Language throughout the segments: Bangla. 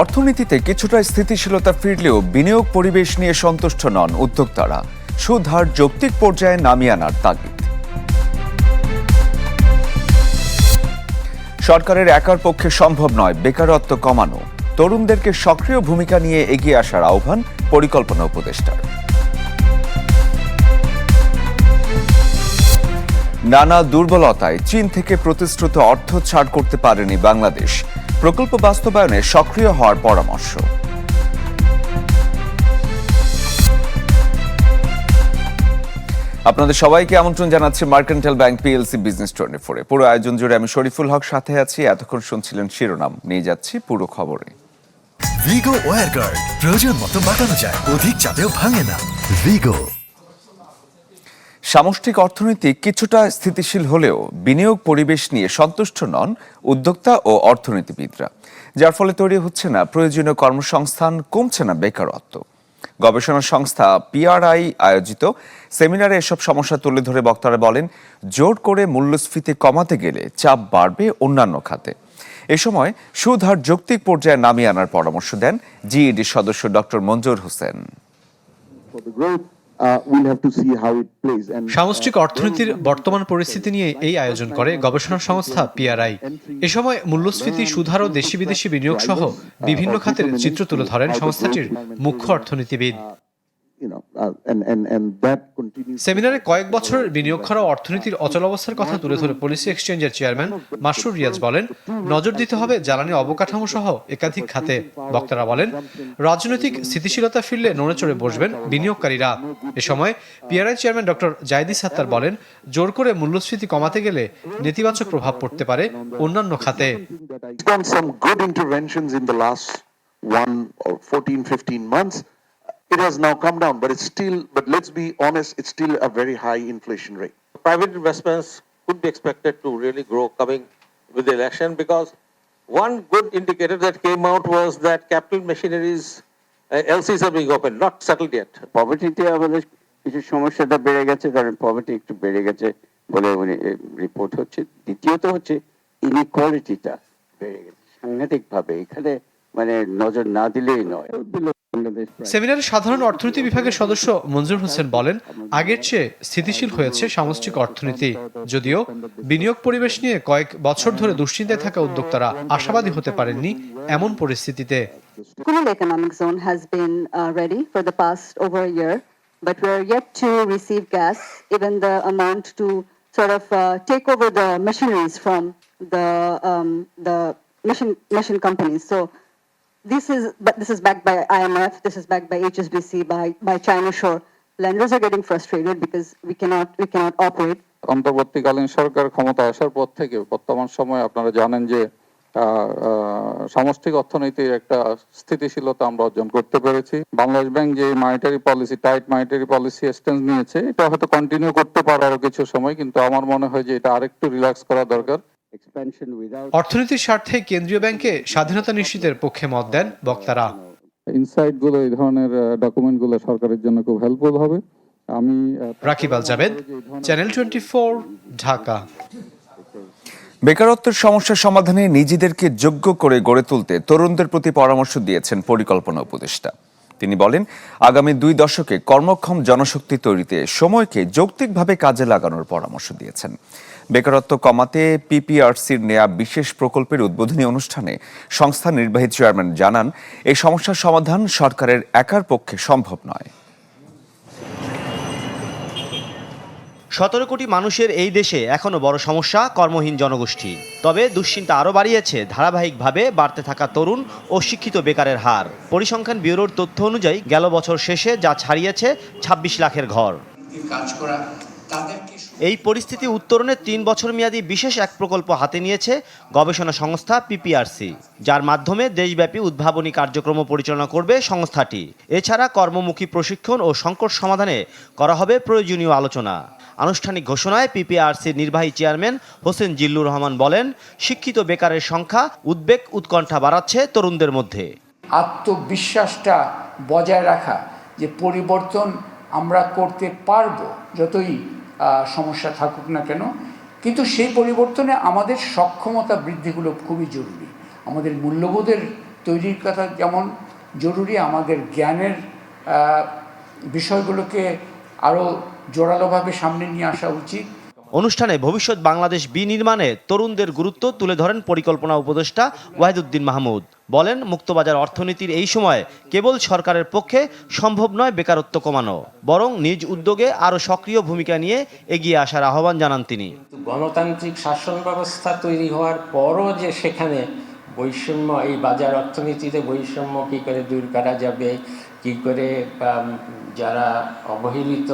অর্থনীতিতে কিছুটা স্থিতিশীলতা ফিরলেও বিনিয়োগ পরিবেশ নিয়ে সন্তুষ্ট নন উদ্যোক্তারা। সুদ হার যৌক্তিক পর্যায়ে নামিয়ে আনার তাগিদ। সরকারের একার পক্ষে সম্ভব নয় বেকারত্ব কমানো। তরুণদেরকে সক্রিয় ভূমিকা নিয়ে এগিয়ে আসার আহ্বান পরিকল্পনা উপদেষ্টার। নানা দুর্বলতায় চীন থেকে প্রতিশ্রুত অর্থ ছাড় করতে পারেনি বাংলাদেশ। প্রকল্প বাস্তবায়নে সক্রিয় হওয়ার পরামর্শ। আপনাদের সবাইকে আমন্ত্রণ জানাচ্ছি Mercantile Bank PLC Business twenty ফোরে পুরো আয়োজন জুড়ে আমি শরীফুল হক সাথে আছি। এতক্ষণ শুনছিলেন শিরোনাম। নিয়ে যাচ্ছি পুরো খবরে। ভিগো ওয়ার গার্ড প্রয়োজন মতো বাঁকানো যায়, অধিক চাপেও ভাঙে না। ভিগো সামষ্টিক অর্থনীতি কিছুটা স্থিতিশীল হলেও বিনিয়োগ পরিবেশ নিয়ে সন্তুষ্ট নন উদ্যোক্তা ও অর্থনীতিবিদরা, যার ফলে তৈরি হচ্ছে না প্রয়োজনীয় কর্মসংস্থান, কমছে না বেকারত্ব। গবেষণা সংস্থা পিআরআই আয়োজিত সেমিনারে এসব সমস্যা তুলে ধরে বক্তারা বলেন, জোর করে মূল্যস্ফীতি কমাতে গেলে চাপ বাড়বে অন্যান্য খাতে। এ সময় সুদ হার যৌক্তিক পর্যায়ে নামিয়ে আনার পরামর্শ দেন জিইডি সদস্য doctor Manjur Hossain. Uh. And সামষ্টিক অর্থনীতির বর্তমান পরিস্থিতি নিয়ে এই আয়োজন করে গবেষণা সংস্থা পিআরআই এ সময় মূল্যস্ফীতি সুধার ও দেশি বিদেশি বিনিয়োগ সহ বিভিন্ন খাতের চিত্র তুলে ধরেন সংস্থাটির মুখ্য অর্থনীতিবিদ। সেমিনারে কয়েক বছরের বিনিয়োগ করা অর্থনীতির অচলাবস্থার কথা তুলে ধরে পলিসি এক্সচেঞ্জের চেয়ারম্যান মাসরুর রিয়াজ বলেন নজর দিতে হবে জ্বালানি অবকাঠামো সহ একাধিক খাতে। বক্তারা বলেন রাজনৈতিক স্থিতিশীলতা ফিরলে নড়ে চড়ে বসবেন বিনিয়োগকারীরা। এ সময় PRI chairman doctor Zaidi Sattar বলেন জোর করে মূল্যস্ফীতি কমাতে গেলে নেতিবাচক প্রভাব পড়তে পারে অন্যান্য খাতে। It's done some good interventions in the last one or 14, 15 months. It has now come down, but it's still, but let's be honest, it's still a very high inflation rate. private investments could be expected to really grow coming with the election because one good indicator that came out was that capital machineries, uh, LCs are being opened, not settled yet. পভার্টিতে আমাদের কিছু সমস্যাটা বেড়ে গেছে কারণ পভার্টি একটু বেড়ে গেছে বলে রিপোর্ট হচ্ছে দ্বিতীয়ত হচ্ছে ইনইকোয়ালিটিটা বেড়ে গেছে সাংঘাতিক ভাবে এখানে মানে নজর না দিলেই নয়। সেমিনারে সাধারণ অর্থনীতি বিভাগের সদস্য মঞ্জুর হোসেন বলেন আগের চেয়ে স্থিতিশীল হয়েছে সামষ্টিক অর্থনীতি। যদিও বিনিয়োগ পরিবেশ নিয়ে কয়েক বছর ধরে দুশ্চিন্তায় থাকা উদ্যোক্তারা আশাবাদী হতে পারেননি এমন পরিস্থিতিতে। Machine, machine companies. So, this is but this is backed by IMF, this is backed by HSBC, by by China Shore. Lenders are getting frustrated because we cannot we cannot operate. অন্তর্বর্তীকালীন সরকার ক্ষমতা আসার পর থেকে বর্তমান সময়ে আপনারা জানেন যে সামষ্টিক অর্থনীতির একটা স্থিতিশীলতা আমরা অর্জন করতে পেরেছি বাংলাদেশ ব্যাংক যে monetary policy tight monetary policy stance নিয়েছে এটা হয়তো কন্টিনিউ করতে পারে আরও কিছু সময় কিন্তু আমার মনে হয় যে এটা আরেকটু রিল্যাক্স করা দরকার অর্থনীতির স্বার্থে কেন্দ্রীয় ব্যাংকে স্বাধীনতা নিশ্চিতের পক্ষে মত দেন বক্তারা। ইনসাইটগুলো এই ধরনের ডকুমেন্টগুলো সরকারের জন্য খুব হেল্পফুল হবে। আমি রাকিব আল জাবেদ চ্যানেল টোয়েন্টি ঢাকা। বেকারত্বের সমস্যা সমাধানে নিজেদেরকে যোগ্য করে গড়ে তুলতে তরুণদের প্রতি পরামর্শ দিয়েছেন পরিকল্পনা উপদেষ্টা। তিনি বলেন আগামী দুই দশকে কর্মক্ষম জনশক্তি তৈরিতে সময়কে যৌক্তিকভাবে কাজে লাগানোর পরামর্শ দিয়েছেন। বেকারত্ব কমাতে পিপিআরসির নেয়া বিশেষ প্রকল্পের উদ্বোধনী অনুষ্ঠানে সংস্থার নির্বাহী চেয়ারম্যান জানান এই সমস্যার সমাধান সরকারের একার পক্ষে সম্ভব নয়। সতেরো কোটি মানুষের এই দেশে এখনও বড় সমস্যা কর্মহীন জনগোষ্ঠী। তবে দুশ্চিন্তা আরও বাড়িয়েছে ধারাবাহিকভাবে বাড়তে থাকা তরুণ ও শিক্ষিত বেকারের হার। পরিসংখ্যান ব্যুরোর তথ্য অনুযায়ী গেল বছর শেষে যা ছাড়িয়েছে ২৬ লাখের ঘর। এই পরিস্থিতি উত্তরণে তিন বছর মেয়াদী বিশেষ এক প্রকল্প হাতে নিয়েছে গবেষণা সংস্থা পিপিআরসি যার মাধ্যমে দেশব্যাপী উদ্ভাবনী কার্যক্রম পরিচালনা করবে সংস্থাটি। এছাড়া কর্মমুখী প্রশিক্ষণ ও সংকট সমাধানে করা হবে প্রয়োজনীয় আলোচনা। আনুষ্ঠানিক ঘোষণায় পিপিআরসির নির্বাহী চেয়ারম্যান হোসেন জিল্লুর রহমান বলেন, শিক্ষিত বেকারের সংখ্যা উদ্বেগ উৎকণ্ঠা বাড়াচ্ছে তরুণদের মধ্যে। আত্মবিশ্বাসটা বজায় রাখা যে পরিবর্তন আমরা করতে পারব যতই সমস্যা থাকুক না কেন, কিন্তু সেই পরিবর্তনে আমাদের সক্ষমতা বৃদ্ধিগুলো খুবই জরুরি। আমাদের মূল্যবোধের তৈরির কথা যেমন জরুরি, আমাদের জ্ঞানের বিষয়গুলোকে আরও জোরালোভাবে সামনে নিয়ে আসা উচিত। অনুষ্ঠানে ভবিষ্যৎ বাংলাদেশ বিনির্মাণে তরুণদের গুরুত্ব তুলে ধরেন পরিকল্পনা উপদেষ্টা ওয়াহিদুদ্দিন মাহমুদ। বলেন, মুক্তবাজার অর্থনীতির এই সময়ে কেবল সরকারের পক্ষে সম্ভব নয় বেকারত্ব কমানো, বরং নিজ উদ্যোগে আরও সক্রিয় ভূমিকা নিয়ে এগিয়ে আসার আহ্বান জানান তিনি। গণতান্ত্রিক শাসন ব্যবস্থা তৈরি হওয়ার পরও যে সেখানে বৈষম্য, এই বাজার অর্থনীতিতে বৈষম্য কী করে দূর করা যাবে, কী করে যারা অবহেলিত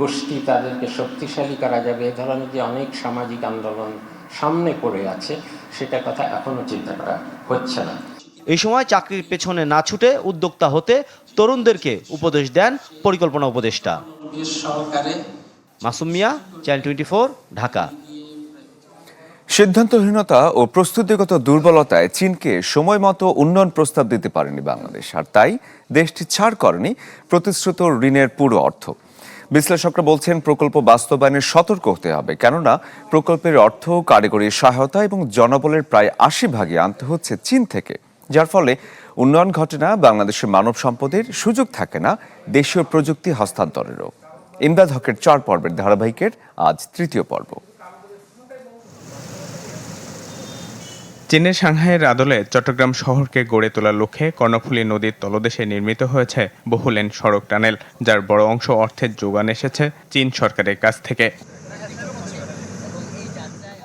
গোষ্ঠী তাদেরকে শক্তিশালী করা যাবে। এ ধরনের যে অনেক সামাজিক আন্দোলন সামনে পড়ে আছে সেটা কথা এখনও চিন্তা করা হচ্ছে না। এই সময় চাকরির পেছনে না ছুটে উদ্যোক্তা হতে তরুণদেরকে উপদেশ দেন পরিকল্পনা উপদেষ্টা। Masum Mia channel twenty Dhaka. সিদ্ধান্তহীনতা ও প্রস্তুতিগত দুর্বলতায় চীনকে সময় মতো উন্নয়ন প্রস্তাব দিতে পারেনি বাংলাদেশ। আর তাই দেশটি ছাড় করেনি প্রতিশ্রুত ঋণের পুরো অর্থ। বিশ্লেষকরা বলছেন প্রকল্প বাস্তবায়নে সতর্ক হতে হবে, কেননা প্রকল্পের অর্থ, কারিগরি সহায়তা এবং জনবলের প্রায় আশি ভাগে আনতে হচ্ছে চীন থেকে। যার ফলে উন্নয়ন ঘটে না, বাংলাদেশের মানব সম্পদের সুযোগ থাকে না, দেশীয় প্রযুক্তি হস্তান্তরেরও। ইমদাদ হকের চার পর্বের ধারাবাহিকের আজ তৃতীয় পর্ব। চীনের সাংহাইয়ের আদলে চট্টগ্রাম শহরকে গড়ে তোলার লক্ষ্যে কর্ণফুলী নদীর তলদেশে নির্মিত হয়েছে বহুলেন সড়ক টানেল, যার বড় অংশ অর্থের যোগান এসেছে চীন সরকারের কাছ থেকে।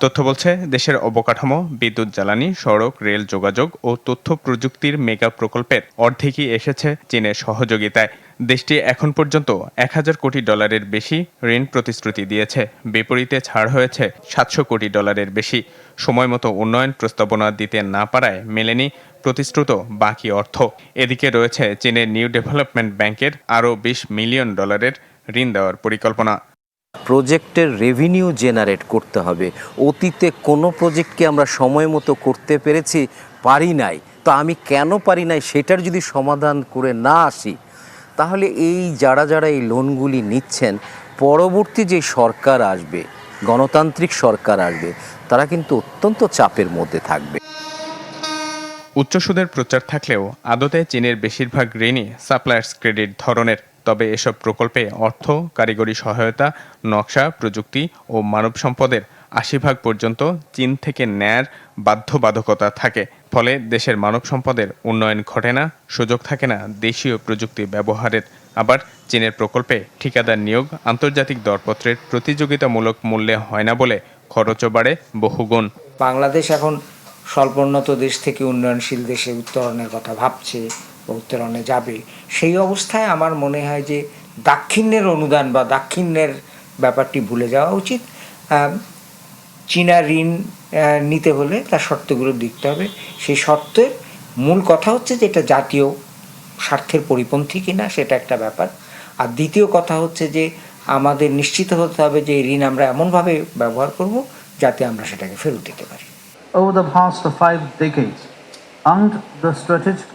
তথ্য বলছে, দেশের অবকাঠামো, বিদ্যুৎ জ্বালানি, সড়ক, রেল যোগাযোগ ও তথ্য প্রযুক্তির মেগা প্রকল্পের অর্ধেকই এসেছে চীনের সহযোগিতায়। দেশটি এখন পর্যন্ত এক হাজার কোটি ডলারের বেশি ঋণ প্রতিশ্রুতি দিয়েছে। বিপরীতে ছাড় হয়েছে সাতশো কোটি ডলারের বেশি। সময় মতো উন্নয়ন প্রস্তাবনা দিতে না পারায় মেলেনি প্রতিশ্রুত বাকি অর্থ। এদিকে রয়েছে চীনের নিউ ডেভেলপমেন্ট ব্যাংকের আরও বিশ মিলিয়ন ডলারের ঋণ দেওয়ার পরিকল্পনা। প্রজেক্টের রেভিনিউ জেনারেট করতে হবে। অতীতে কোনো প্রজেক্টকে আমরা সময় মতো করতে পেরেছি, পারি নাই। তো আমি কেন পারি নাই সেটার যদি সমাধান করে না আসি, তাহলে এই যারা যারা এই লোনগুলি নিচ্ছেন, পরবর্তী যে সরকার আসবে গণতান্ত্রিক সরকার আসবে, তারা কিন্তু অত্যন্ত চাপের মধ্যে থাকবে। উচ্চ সুদের প্রচার থাকলেও আদতে চীনের বেশিরভাগ ঋণই সাপ্লায়ার্স ক্রেডিট ধরনের, তবে এসব প্রকল্পে অর্থ, কারিগরি সহায়তা, নকশা, প্রযুক্তি ও মানব সম্পদের আশি ভাগ পর্যন্ত চীন থেকে নেয়ার বাধ্যবাধকতা থাকে। ফলে দেশের মানব সম্পদের উন্নয়ন ঘটে না, সুযোগ থাকে না দেশীয় প্রযুক্তি ব্যবহারের। আবার চীনের প্রকল্পে ঠিকাদার নিয়োগ আন্তর্জাতিক দরপত্রের প্রতিযোগিতামূলক মূল্যে হয় না বলে খরচও বাড়ে বহুগুণ। বাংলাদেশ এখন স্বল্পোন্নত দেশ থেকে উন্নয়নশীল দেশে উত্তরণের কথা ভাবছে উত্তরণে যাবে। সেই অবস্থায় আমার মনে হয় যে দাক্ষিণ্যের অনুদান বা দাক্ষিণ্যের ব্যাপারটি ভুলে যাওয়া উচিত। চীনা ঋণ নিতে হলে তার শর্তগুলো দেখতে হবে সেই শর্তের মূল কথা হচ্ছে যে এটা জাতীয় স্বার্থের পরিপন্থী কিনা সেটা একটা ব্যাপার আর দ্বিতীয় কথা হচ্ছে যে আমাদের নিশ্চিত হতে হবে যে ঋণ আমরা এমনভাবে ব্যবহার করব যাতে আমরা সেটাকে ফেরত দিতে পারি Over the past five decades, and the strategic.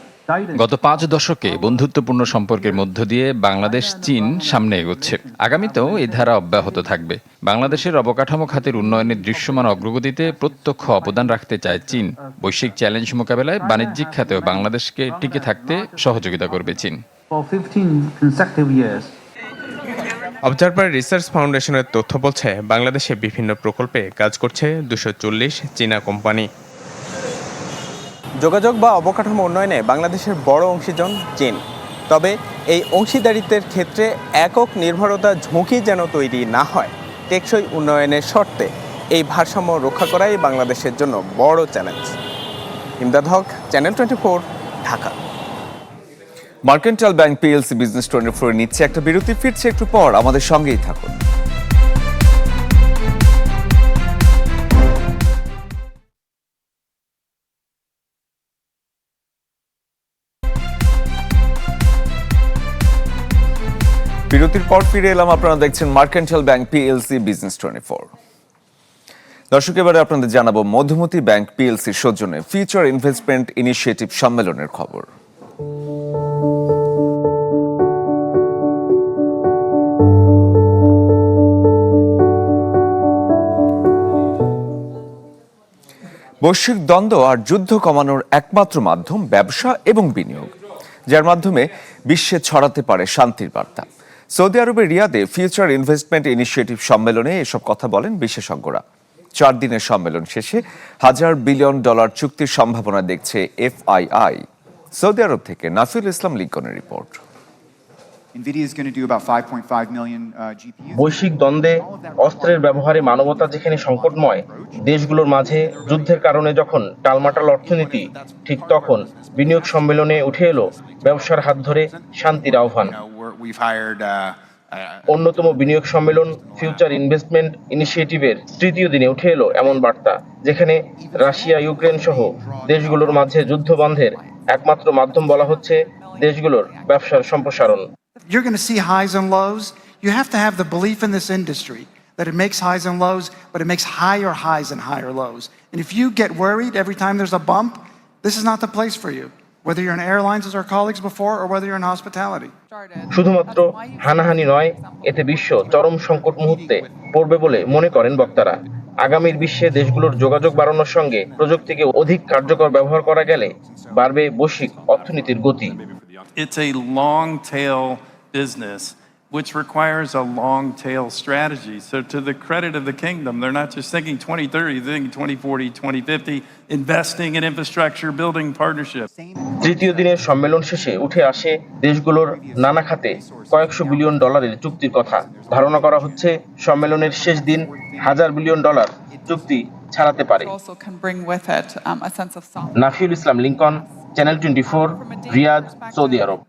গত পাঁচ দশকে বন্ধুত্বপূর্ণ সম্পর্কের মধ্য দিয়ে বাংলাদেশ চীন সামনে এগোচ্ছে। আগামীতেও এই ধারা অব্যাহত থাকবে। বাংলাদেশের অবকাঠামো খাতের উন্নয়নের দৃশ্যমান অগ্রগতিতে প্রত্যক্ষ অবদান রাখতে চায় চীন। বৈশ্বিক চ্যালেঞ্জ মোকাবেলায় বাণিজ্যিক খাতেও বাংলাদেশকে টিকে থাকতে সহযোগিতা করবে চীন। For 15 consecutive years, Observer Research ফাউন্ডেশনের তথ্য বলছে বাংলাদেশে বিভিন্ন প্রকল্পে কাজ করছে দুশো চল্লিশ চীনা কোম্পানি। যোগাযোগ বা অবকাঠামো উন্নয়নে বাংলাদেশের বড় অংশীজন চীন। তবে এই অংশীদারিত্বের ক্ষেত্রে একক নির্ভরতা ঝুঁকি যেন তৈরি না হয়, টেকসই উন্নয়নের শর্তে এই ভারসাম্য রক্ষা করাই বাংলাদেশের জন্য বড় challenge. Imdad Haque, channel twenty four, Dhaka. Mercantile Bank PLC Business twenty four নিচ্ছে একটা বিরতি, ফিরছে একটু পর। আমাদের সঙ্গেই থাকুন। বিরতির পর ফিরে এলাম। আপনারা দেখছেন Mercantile Bank PLC Business twenty four. দর্শক, এবারে আপনাদের জানাব মধুমতি ব্যাংক পিএলসির সৌজন্যে ফিউচার ইনভেস্টমেন্ট ইনিশিয়েটিভ সম্মেলনের খবর। বৈশ্বিক দ্বন্দ্ব আর যুদ্ধ কমানোর একমাত্র মাধ্যম ব্যবসা এবং বিনিয়োগ, যার মাধ্যমে বিশ্বে ছড়াতে পারে শান্তির বার্তা। সৌদি আরবের রিয়াদে ফিউচার ইনভেস্টমেন্ট ইনিশিয়েটিভ সম্মেলনে এসব কথা বলেন বিশেষজ্ঞরা। চার দিনের সম্মেলন শেষে হাজার বিলিয়ন ডলার চুক্তির সম্ভাবনা দেখছে এফআইআই। সৌদি আরব থেকে নাফিউল ইসলাম লিঙ্কনের রিপোর্ট। NVIDIA is going to do about 5.5 million uh. বৈশ্বিক দ্বন্দ্বে অস্ত্রের ব্যবহারে মানবতা যেখানে সংকটময় দেশগুলোর মাঝে যুদ্ধের কারণে যখন টালমাটাল অর্থনীতি ঠিক তখন বিনিয়োগ সম্মেলনে উঠে এলো ব্যবসার হাত ধরে শান্তির আহ্বান। We're, we've hired uh, uh, অন্যতম বিনিয়োগ সম্মেলন ফিউচার ইনভেস্টমেন্ট ইনিশিয়েটিভের তৃতীয় দিনে উঠে এলো এমন বার্তা যেখানে রাশিয়া ইউক্রেন সহ দেশগুলোর মাঝে যুদ্ধ বন্ধের একমাত্র মাধ্যম বলা হচ্ছে দেশগুলোর ব্যবসার সম্প্রসারণ You're going to see highs and lows. You have to have the belief in this industry that it makes highs and lows, but it makes higher highs and higher lows. And if you get worried every time there's a bump, this is not the place for you. Whether you're in airlines as our colleagues before or whether you're in hospitality. শুধুমাত্র হানাহানি নয় এতে বিশ্ব চরম সংকট মুহূর্তে পড়বে বলে মনে করেন বক্তারা আগামীর বিশ্বে দেশগুলোর যোগাযোগ বাড়ানোর সঙ্গে প্রযুক্তিকে অধিক কার্যকর ব্যবহার করা গেলে বাড়বে বৈশ্বিক অর্থনীতির গতি It's a long tail business, which requires a long tail strategy. So, to the credit of the kingdom, they're not just thinking 2030, they're thinking 2040, 2050, investing in infrastructure, building partnerships. তৃতীয় দিনের সম্মেলন শেষে উঠে আসে দেশগুলোর নানা খাতে কয়েকশো বিলিয়ন ডলারের চুক্তির কথা। ধারণা করা হচ্ছে সম্মেলনের শেষ দিন হাজার বিলিয়ন ডলার চুক্তি ছাড়াতে পারে। Um. Nafiul Islam Lincoln channel twenty four Riyadh Saudi আরব।